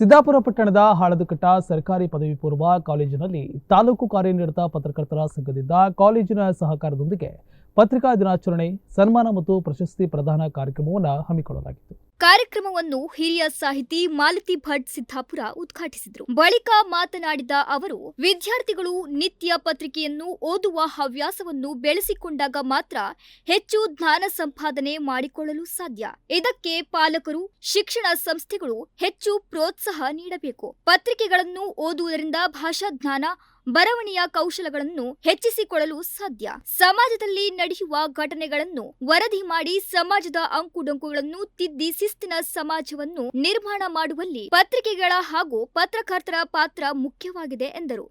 ಸಿದ್ದಾಪುರ ಪಟ್ಟಣದ ಹಾಳದಕಟ್ಟ ಸರ್ಕಾರಿ ಪದವಿ ಪೂರ್ವ ಕಾಲೇಜಿನಲ್ಲಿ ತಾಲೂಕು ಕಾರ್ಯನಿರತ ಪತ್ರಕರ್ತರ ಸಂಘದಿಂದ ಕಾಲೇಜಿನ ಸಹಕಾರದೊಂದಿಗೆ ಪತ್ರಿಕಾ ದಿನಾಚರಣೆ, ಸನ್ಮಾನ ಮತ್ತು ಪ್ರಶಸ್ತಿ ಪ್ರದಾನ ಕಾರ್ಯಕ್ರಮವನ್ನು ಹಮ್ಮಿಕೊಳ್ಳಲಾಗಿತ್ತು. ಕಾರ್ಯಕ್ರಮವನ್ನು ಹಿರಿಯ ಸಾಹಿತಿ ಮಾಲತಿ ಭಟ್ ಸಿದ್ದಾಪುರ ಉದ್ಘಾಟಿಸಿದರು. ಬಳಿಕ ಮಾತನಾಡಿದ ಅವರು, ವಿದ್ಯಾರ್ಥಿಗಳು ನಿತ್ಯ ಪತ್ರಿಕೆಯನ್ನು ಓದುವ ಹವ್ಯಾಸವನ್ನು ಬೆಳೆಸಿಕೊಂಡಾಗ ಮಾತ್ರ ಹೆಚ್ಚು ಜ್ಞಾನ ಸಂಪಾದನೆ ಮಾಡಿಕೊಳ್ಳಲು ಸಾಧ್ಯ. ಇದಕ್ಕೆ ಪಾಲಕರು, ಶಿಕ್ಷಣ ಸಂಸ್ಥೆಗಳು ಹೆಚ್ಚು ಪ್ರೋತ್ಸಾಹ ನೀಡಬೇಕು. ಪತ್ರಿಕೆಗಳನ್ನು ಓದುವುದರಿಂದ ಭಾಷಾ ಜ್ಞಾನ ಬರವಣಿಯ ಕೌಶಲಗಳನ್ನು ಹೆಚ್ಚಿಸಿಕೊಳ್ಳಲು ಸಾಧ್ಯ. ಸಮಾಜದಲ್ಲಿ ನಡೆಯುವ ಘಟನೆಗಳನ್ನು ವರದಿ ಮಾಡಿ ಸಮಾಜದ ಅಂಕುಡೊಂಕುಗಳನ್ನು ತಿದ್ದಿ ಶಿಸ್ತಿನ ಸಮಾಜವನ್ನು ನಿರ್ಮಾಣ ಮಾಡುವಲ್ಲಿ ಪತ್ರಿಕೆಗಳ ಹಾಗೂ ಪತ್ರಕರ್ತರ ಪಾತ್ರ ಮುಖ್ಯವಾಗಿದೆ ಎಂದರು.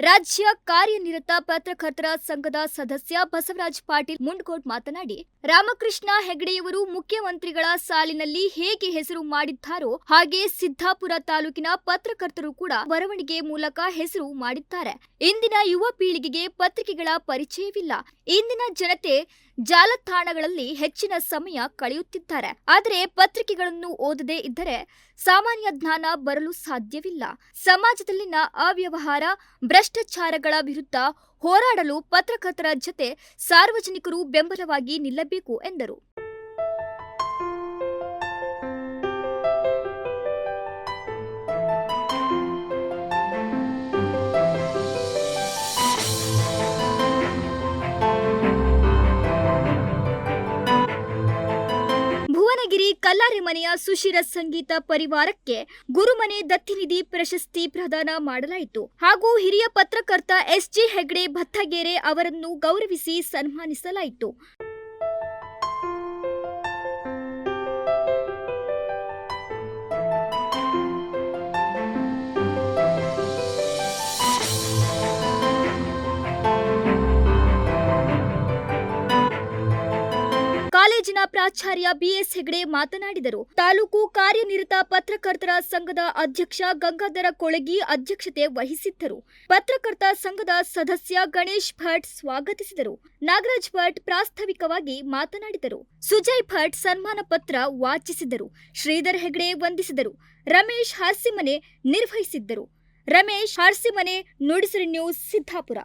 ರಾಜ್ಯ ಕಾರ್ಯನಿರತ ಪತ್ರಕರ್ತರ ಸಂಘದ ಸದಸ್ಯ ಬಸವರಾಜ್ ಪಾಟೀಲ್ ಮುಂಡ್ಕೋಟ್ ಮಾತನಾಡಿ, ರಾಮಕೃಷ್ಣ ಹೆಗಡೆಯವರು ಮುಖ್ಯಮಂತ್ರಿಗಳ ಸಾಲಿನಲ್ಲಿ ಹೇಗೆ ಹೆಸರು ಮಾಡಿದ್ದಾರೋ ಹಾಗೆ ಸಿದ್ದಾಪುರ ತಾಲೂಕಿನ ಪತ್ರಕರ್ತರು ಕೂಡ ಬರವಣಿಗೆ ಮೂಲಕ ಹೆಸರು ಮಾಡಿದ್ದಾರೆ. ಇಂದಿನ ಯುವ ಪೀಳಿಗೆಗೆ ಪತ್ರಿಕೆಗಳ ಪರಿಚಯವಿಲ್ಲ. ಇಂದಿನ ಜನತೆ ಜಾಲತಾಣಗಳಲ್ಲಿ ಹೆಚ್ಚಿನ ಸಮಯ ಕಳೆಯುತ್ತಿದ್ದಾರೆ. ಆದರೆ ಪತ್ರಿಕೆಗಳನ್ನು ಓದದೇ ಇದ್ದರೆ ಸಾಮಾನ್ಯ ಜ್ಞಾನ ಬರಲು ಸಾಧ್ಯವಿಲ್ಲ. ಸಮಾಜದಲ್ಲಿನ ಅವ್ಯವಹಾರ, ಭ್ರಷ್ಟಾಚಾರಗಳ ವಿರುದ್ಧ ಹೋರಾಡಲು ಪತ್ರಕರ್ತರ ಜತೆ ಸಾರ್ವಜನಿಕರು ಬೆಂಬಲವಾಗಿ ನಿಲ್ಲಬೇಕು ಎಂದರು. ಕಲ್ಲಾರೆಮನೆಯ ಸುಶಿರ ಸಂಗೀತ ಪರಿವಾರಕ್ಕೆ ಗುರುಮನೆ ದತ್ತಿನಿಧಿ ಪ್ರಶಸ್ತಿ ಪ್ರದಾನ ಮಾಡಲಾಯಿತು. ಹಾಗೂ ಹಿರಿಯ ಪತ್ರಕರ್ತ ಎಸ್ ಜಿ ಹೆಗ್ಡೆ ಭತ್ತಗೆರೆ ಅವರನ್ನು ಗೌರವಿಸಿ ಸನ್ಮಾನಿಸಲಾಯಿತು. ಕಾಲೇಜಿನ ಪ್ರಾಚಾರ್ಯ ಬಿಎಸ್ ಹೆಗಡೆ ಮಾತನಾಡಿದರು. ತಾಲೂಕು ಕಾರ್ಯನಿರತ ಪತ್ರಕರ್ತರ ಸಂಘದ ಅಧ್ಯಕ್ಷ ಗಂಗಾಧರ ಕೊಳಗಿ ಅಧ್ಯಕ್ಷತೆ ವಹಿಸಿದ್ದರು. ಪತ್ರಕರ್ತ ಸಂಘದ ಸದಸ್ಯ ಗಣೇಶ್ ಭಟ್ ಸ್ವಾಗತಿಸಿದರು. ನಾಗರಾಜ್ ಭಟ್ ಪ್ರಾಸ್ತಾವಿಕವಾಗಿ ಮಾತನಾಡಿದರು. ಸುಜಯ್ ಭಟ್ ಸನ್ಮಾನ ಪತ್ರ ವಾಚಿಸಿದರು. ಶ್ರೀಧರ್ ಹೆಗಡೆ ವಂದಿಸಿದರು. ರಮೇಶ್ ಹಾರ್ಸಿಮನೆ ನಿರ್ವಹಿಸಿದ್ದರು. ರಮೇಶ್ ಹಾರ್ಸಿಮನೆ ನುಡಿಸಿರಿ ನ್ಯೂಸ್ ಸಿದ್ದಾಪುರ.